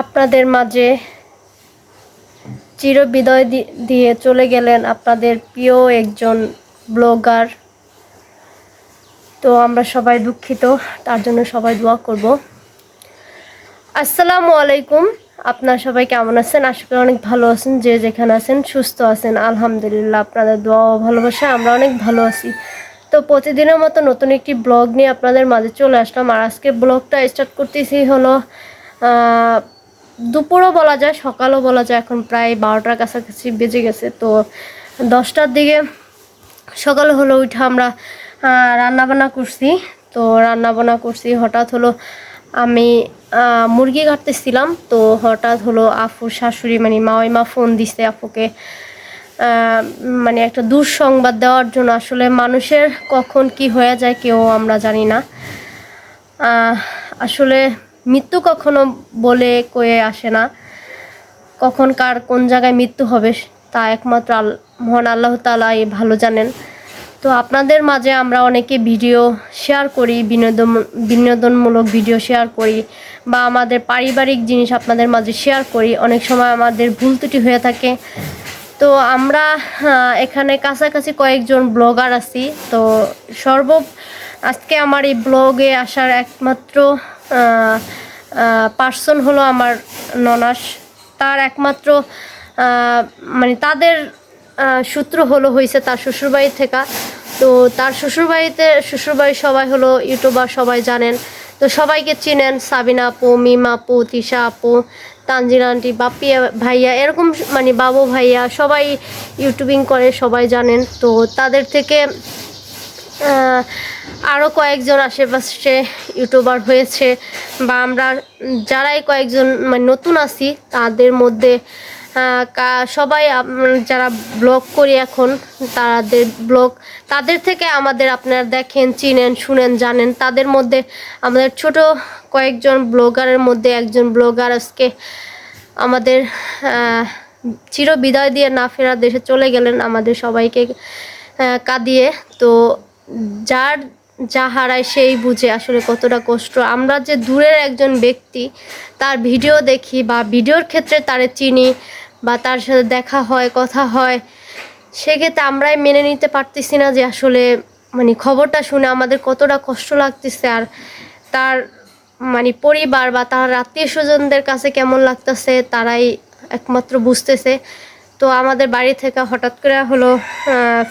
আপনাদের মাঝে চিরবিদায় দিয়ে চলে গেলেন আপনাদের প্রিয় একজন ব্লগার। তো আমরা সবাই দুঃখিত, তার জন্য সবাই দোয়া করব। আসসালামু আলাইকুম, আপনার সবাই কেমন আছেন? আশা করি অনেক ভালো আছেন, যে যেখানে আছেন সুস্থ আছেন, আলহামদুলিল্লাহ আপনাদের দোয়া ভালোবাসা, আমরা অনেক ভালো আছি। তো প্রতিদিনের মতো নতুন একটি ব্লগ নিয়ে আপনাদের মাঝে চলে আসলাম, আর আজকে ব্লগটা স্টার্ট করতেছি হলো দুপুরও বলা যায়, সকালও বলা যায়, এখন প্রায় বারোটার কাছাকাছি বেজে গেছে। তো দশটার দিকে সকাল হলো উঠে আমরা রান্না বান্না করছি। তো রান্না বান্না করছি, হঠাৎ হলো আমি মুরগি কাটতেছিলাম। তো হঠাৎ হলো আফুর শাশুড়ি মানে মাওয়াই মা ফোন দিছে আপুকে। মানে একটা দুঃসংবাদ দেওয়ার জন্য, আসলে মানুষের কখন কি হয়ে যায় কেউ আমরা জানি না। আসলে মৃত্যু কখনো বলে কয়ে আসে না। কখন কার কোন জায়গায় মৃত্যু হবে তা একমাত্র আল- মহান আল্লাহ তালাই ভালো জানেন। তো আপনাদের মাঝে আমরা অনেকে ভিডিও শেয়ার করি, বিনোদন, বিনোদনমূলক ভিডিও শেয়ার করি বা আমাদের পারিবারিক জিনিস আপনাদের মাঝে শেয়ার করি। অনেক সময় আমাদের ভুল ত্রুটি হয়ে থাকে। তো আমরা এখানে কাছাকাছি কয়েকজন ব্লগার আছি। তো সর্ব, আজকে আমার এই ব্লগে আসার একমাত্র পার্সন হলো আমার ননাস। তার একমাত্র মানে তাদের সূত্র হলো হয়েছে তার শ্বশুরবাড়ি থেকে। তো তার শ্বশুরবাড়িতে শ্বশুরবাড়ি সবাই হলো ইউটিউবার, সবাই জানেন। তো সবাইকে চিনেন, সাবিনা আপু, মিমা আপু, তিশা আপু তানজিরা আন্টি বাপিয়া ভাইয়া, এরকম মানে বাবু ভাইয়া, সবাই ইউটিউবিং করে, সবাই জানেন। তো তাদের থেকে আরও কয়েকজন আশেপাশে ইউটিউবার হয়েছে বা আমরা যারাই কয়েকজন মানে নতুন আছি, তাদের মধ্যে সবাই যারা ব্লগ করি এখন, তাদের ব্লগ, তাদের থেকে আমাদের আপনারা দেখেন, চিনেন, শুনেন, জানেন। তাদের মধ্যে আমাদের ছোট কয়েকজন ব্লগারের মধ্যে একজন ব্লগার আজকে আমাদের চির বিদায় দিয়ে না ফেরা দেশে চলে গেলেন, আমাদের সবাইকে কাঁদিয়ে। তো যার যা হারায় সেই বুঝে আসলে কতটা কষ্ট। আমরা যে দূরের একজন ব্যক্তি, তার ভিডিও দেখি বা ভিডিওর ক্ষেত্রে তারে চিনি বা তার সাথে দেখা হয়, কথা হয়, সেক্ষেত্রে আমরাই মেনে নিতে পারতেছি না যে আসলে মানে খবরটা শুনে আমাদের কতটা কষ্ট লাগতেছে আর তার মানে পরিবার বা তার আত্মীয় স্বজনদের কাছে কেমন লাগতেছে, তারাই একমাত্র বুঝতেছে। তো আমাদের বাড়ি থেকে হঠাৎ করে হলো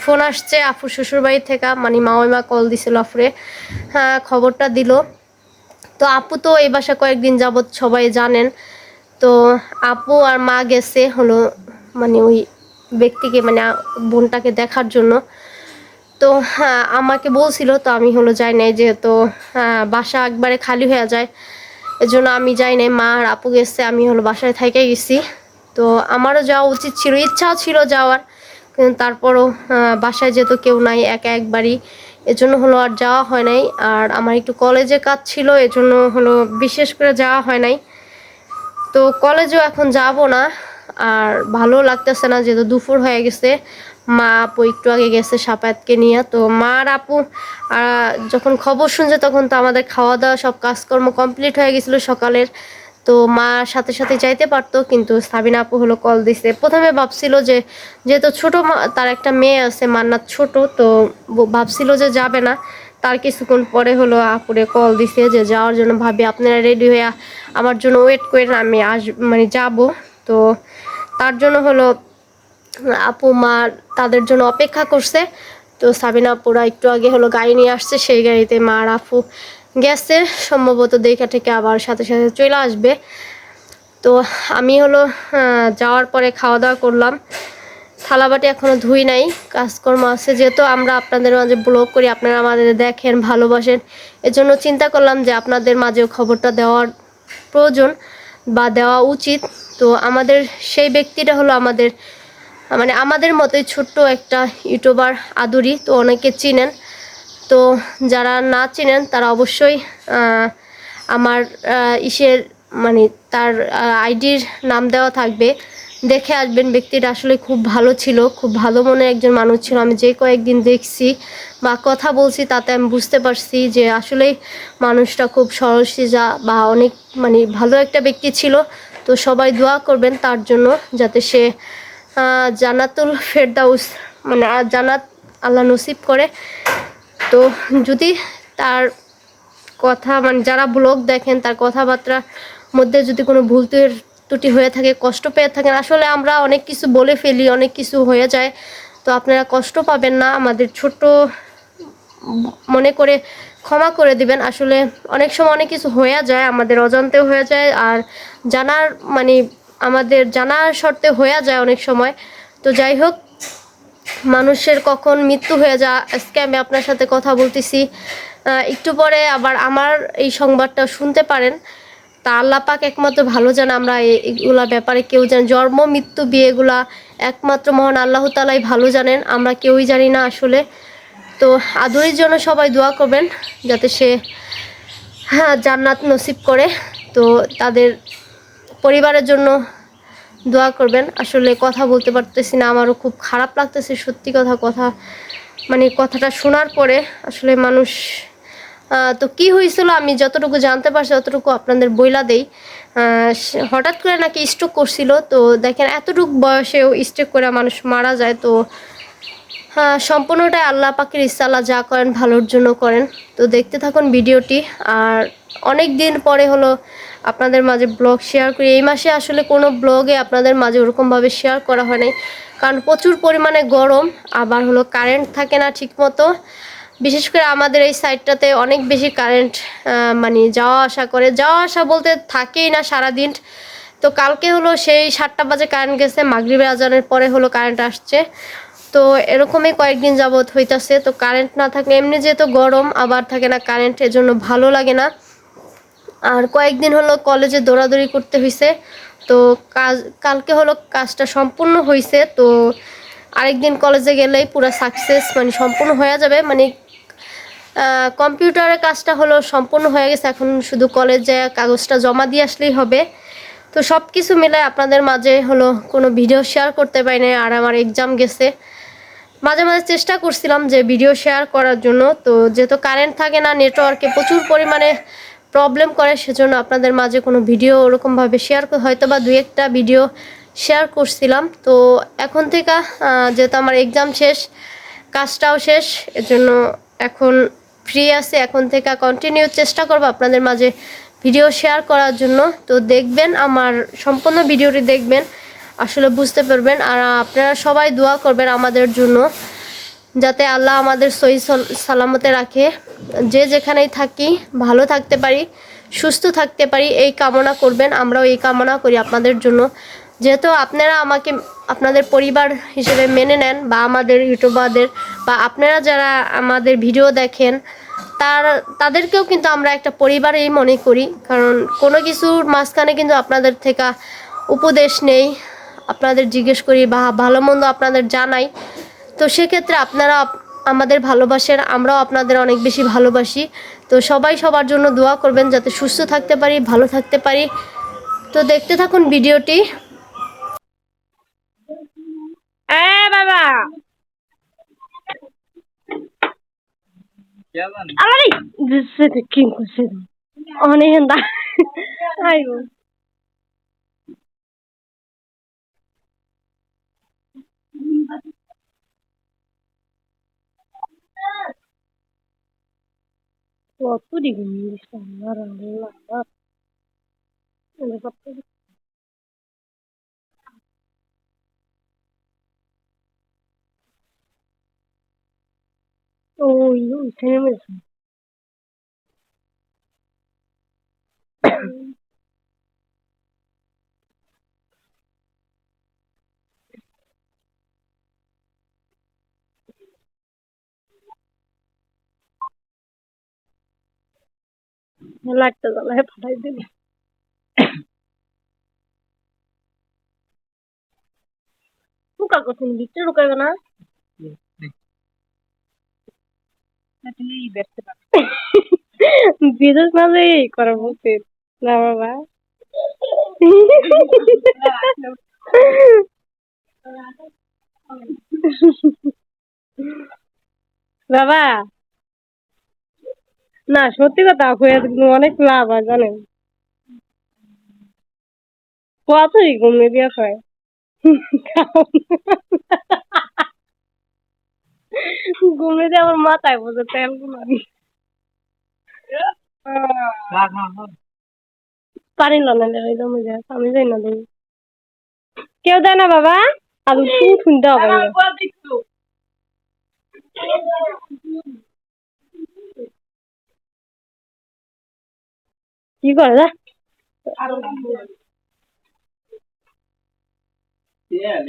ফোন আসছে আফু শ্বশুর বাড়ি থেকে। মানে মাওয়াইমা কল দিছিল আফুরে। হ্যাঁ খবরটা দিল। তো আপু তো এই বাসা কয়েকদিন যাবৎ সবাই জানেন। তো আপু আর মা গেছে হলো মানে ওই ব্যক্তিকে মানে বোনটাকে দেখার জন্য। তো হ্যাঁ আমাকে বলছিল তো আমি হলো যাই নাই যেহেতু হ্যাঁ, বাসা একবারে খালি হয়ে যায়। এজন্য আমি যাই নাই মা আর আপু গেছে আমি হলো বাসায় থেকে গেছি। তো আমারও যাওয়া উচিত ছিল। ইচ্ছাও ছিল যাওয়ার। তারপরও বাসায় যেহেতু কেউ নাই, একা একবারই, এজন্য হলো আর যাওয়া হয় নাই। আর আমার একটু কলেজে কাজ ছিল, এজন্য হলো বিশেষ করে যাওয়া হয় নাই। তো কলেজেও এখন যাব না। আর ভালো লাগতেছে না, যেহেতু দুপুর হয়ে গেছে। মা আপু একটু আগে গেছে সাপায়াতকে নিয়ে। তো মা আর আপু যখন খবর শুনছে তখন তো আমাদের খাওয়া দাওয়া সব কাজকর্ম কমপ্লিট হয়ে গেছিল সকালের। তো মা সাথে সাথে যাইতে পারতো, কিন্তু সাবিনা আপু হলো কল দিছে। প্রথমে ভাবছিল যে, যেহেতু ছোট তার একটা মেয়ে আছে, মান্নাত ছোট, তো ভাবছিল যে যাবে না। তার কিছুক্ষণ পরে হলো আপুরে কল দিছে যে, যাওয়ার জন্য ভাবি, আপনারা রেডি হয়ে আমার জন্য ওয়েট করেন, আমি আস মানে যাব। তো তার জন্য হলো আপু, মা তাদের জন্য অপেক্ষা করছে। তো সাবিনা আপুরা একটু আগে হলো গাড়ি নিয়ে আসছে, সেই গাড়িতে মা আর আপু গেছে সম্ভবত দেখা থেকে আবার সাথে সাথে চলে আসবে। তো আমি হলো যাওয়ার পরে খাওয়া দাওয়া করলাম। থালাবাটি এখনও ধুই নাই, কাজকর্ম আছে যেহেতু আমরা আপনাদের মাঝে ব্লগ করি, আপনারা আমাদের দেখেন, ভালোবাসেন। এজন্য চিন্তা করলাম যে আপনাদের মাঝেও খবরটা দেওয়ার প্রয়োজন বা দেওয়া উচিত। তো আমাদের সেই ব্যক্তিটা হলো আমাদের মানে আমাদের মতোই ছোট্ট একটা ইউটিউবার আদুরি, তো অনেকে চিনেন। তো যারা না চেনেন, তারা অবশ্যই আমার ইসের মানে তার আইডির নাম দেওয়া থাকবে। দেখে আসবেন ব্যক্তিটা আসলে খুব ভালো ছিল, খুব ভালো মনে একজন মানুষ ছিল। আমি যে কয়েকদিন দেখছি বা কথা বলছি তাতে আমি বুঝতে পারছি যে আসলেই মানুষটা খুব সরল সিজা বা অনেক মানে ভালো একটা ব্যক্তি ছিল। তো সবাই দোয়া করবেন তার জন্য যাতে সে জানাতুল ফেরদাউস মানে জানাত আল্লাহ নসিব করে। তো যদি তার কথা মানে যারা ব্লগ দেখেন, তার কথাবার্তার মধ্যে যদি কোনো ভুল ত্রু- ত্রুটি হয়ে থাকে, কষ্ট পেয়ে থাকেন, আসলে আমরা অনেক কিছু বলে ফেলি, অনেক কিছু হয়ে যায়। তো আপনারা কষ্ট পাবেন না, আমাদের ছোট মনে করে ক্ষমা করে দিবেন। আসলে অনেক সময় অনেক কিছু হয়ে যায়, আমাদের অজান্তেও হয়ে যায়, আর জানার মানে আমাদের জানার শর্তে হয়ে যায় অনেক সময়। তো যাই হোক মানুষের কখন মৃত্যু হয়ে যা, আজকে আমি আপনার সাথে কথা বলতেছি। একটু পরে আবার আমার এই সংবাদটা শুনতে পারেন। তা আল্লাহ পাক একমাত্র ভালো জানে আমরা এগুলা ব্যাপারে কেউ জানে জন্ম, মৃত্যু বিয়েগুলা একমাত্র মহান আল্লাহ তালাই ভালো জানেন, আমরা কেউই জানি না আসলে। তো আদরের জন্য সবাই দোয়া করবেন যাতে সে হ্যাঁ জান্নাত নসিব করে। তো তাদের পরিবারের জন্য দোয়া করবেন। আসলে কথা বলতে পারতেছি না, আমারও খুব খারাপ লাগতেছে সত্যি কথা কথা মানে কথাটা শোনার পরে। আসলে মানুষ তো কি হয়েছিল আমি যতটুকু জানতে পারছি ততটুকু আপনাদের বইলা দেই। হঠাৎ করে নাকি স্ট্রোক করছিল, তো দেখেন এতটুকু বয়সেও স্ট্রোক করে মানুষ মারা যায়, তো হ্যাঁ সম্পূর্ণটাই আল্লাহ পাকের ইচ্ছা, আল্লাহ যা করেন ভালোর জন্য করেন। তো দেখতে থাকুন ভিডিওটি, আর অনেক দিন পরে হলো আপনাদের মাঝে ব্লগ শেয়ার করি। এই মাসে আসলে কোনো ব্লগে আপনাদের মাঝে ওরকমভাবে শেয়ার করা হয় নাই। কারণ প্রচুর পরিমাণে গরম, আবার হলো কারেন্ট থাকে না ঠিকমতো। বিশেষ করে আমাদের এই সাইডটাতে অনেক বেশি কারেন্ট মানে যাওয়া আসা করে। যাওয়া আসা বলতে থাকেই না সারাদিন। তো কালকে হলো সেই সাতটা বাজে কারেন্ট গেছে মাগরিবের আজানের পরে হলো কারেন্ট আসছে। তো এরকমই কয়েকদিন যাবৎ হইতাছে। তো কারেন্ট না থাকলে এমনি যেহেতু গরম, আবার থাকে না কারেন্ট এজন্য ভালো লাগে না। আর কয়েকদিন হলো কলেজে দৌড়াদৌড়ি করতে হয়েছে তো কাজ, কালকে হলো কাজটা সম্পূর্ণ হয়েছে তো আরেকদিন কলেজে গেলেই পুরো সাকসেস মানে সম্পূর্ণ হয়ে যাবে। মানে কম্পিউটারের কাজটা হলো সম্পূর্ণ হয়ে গেছে। এখন শুধু কলেজে কাগজটা জমা দিয়ে আসলেই হবে। তো সব কিছু মিলে আপনাদের মাঝে হলো কোনো ভিডিও শেয়ার করতে পারি না আর আমার এক্সাম গেছে। মাঝে মাঝে চেষ্টা করছিলাম যে ভিডিও শেয়ার করার জন্য। তো যেহেতু কারেন্ট থাকে না নেটওয়ার্কে প্রচুর পরিমাণে প্রবলেম করে, সেজন্য আপনাদের মাঝে কোনো ভিডিও ওরকমভাবে শেয়ার হয়তো বা দু একটা ভিডিও শেয়ার করছিলাম। তো এখন থেকে যেহেতু আমার এক্সাম শেষ, কাজটাও শেষ, এজন্য এখন ফ্রি আছে। এখন থেকে কন্টিনিউ চেষ্টা করব আপনাদের মাঝে ভিডিও শেয়ার করার জন্য। তো দেখবেন, আমার সম্পূর্ণ ভিডিওটি দেখবেন, আসলে বুঝতে পারবেন। আর আপনারা সবাই দোয়া করবেন আমাদের জন্য। যাতে আল্লাহ আমাদের সহি সল- সালামতে রাখে। যে যেখানেই থাকি, ভালো থাকতে পারি, সুস্থ থাকতে পারি, এই কামনা করবেন, আমরাও এই কামনা করি আপনাদের জন্য। যেহেতু আপনারা আমাকে, আপনাদের পরিবার হিসেবে মেনে নেন বা আমাদের ইউটিউবারদের বা আপনারা যারা আমাদের ভিডিও দেখেন, তার, তাদেরকেও কিন্তু আমরা একটা পরিবারেই মনে করি। কারণ কোনো কিছুর মাঝখানে কিন্তু আপনাদের থেকে উপদেশ নেই। আপনাদের জিজ্ঞেস করি বা ভালো মন্দ আপনাদের জানাই। তো সেক্ষেত্রে আপনারা আমাদের ভালোবাসেন আমরাও আপনাদের অনেক বেশি ভালোবাসি। তো সবাই সবার জন্য দোয়া করবেন যাতে সুস্থ থাকতে পারি, ভালো থাকতে পারি। তো দেখতে থাকুন ভিডিওটি। বাবা। করছে? অনেক দা আইবো waktu di di sana rambut lambat lambat tuh Oh, iya, saya masih লাগতে জ্বালায় ফাটাই দিবি। পোকা করছেন ভিতরে ঢুকাবে না। বিদেশ না যে করা না বাবা। বাবা। না, সত্যি কথা হয়ে অনেক লাভ হয়, জানেন? কতই ঘুমে দিয়ে খায়? ঘুমে দিয়ে আমার মাথায় বসে তেল গুলানি পানি লনে ওই জমে যায় আমি যাই না দেখি। কেউ দেয় না, বাবা? শুন শুনতে হবে। কি করে যা। Yeah,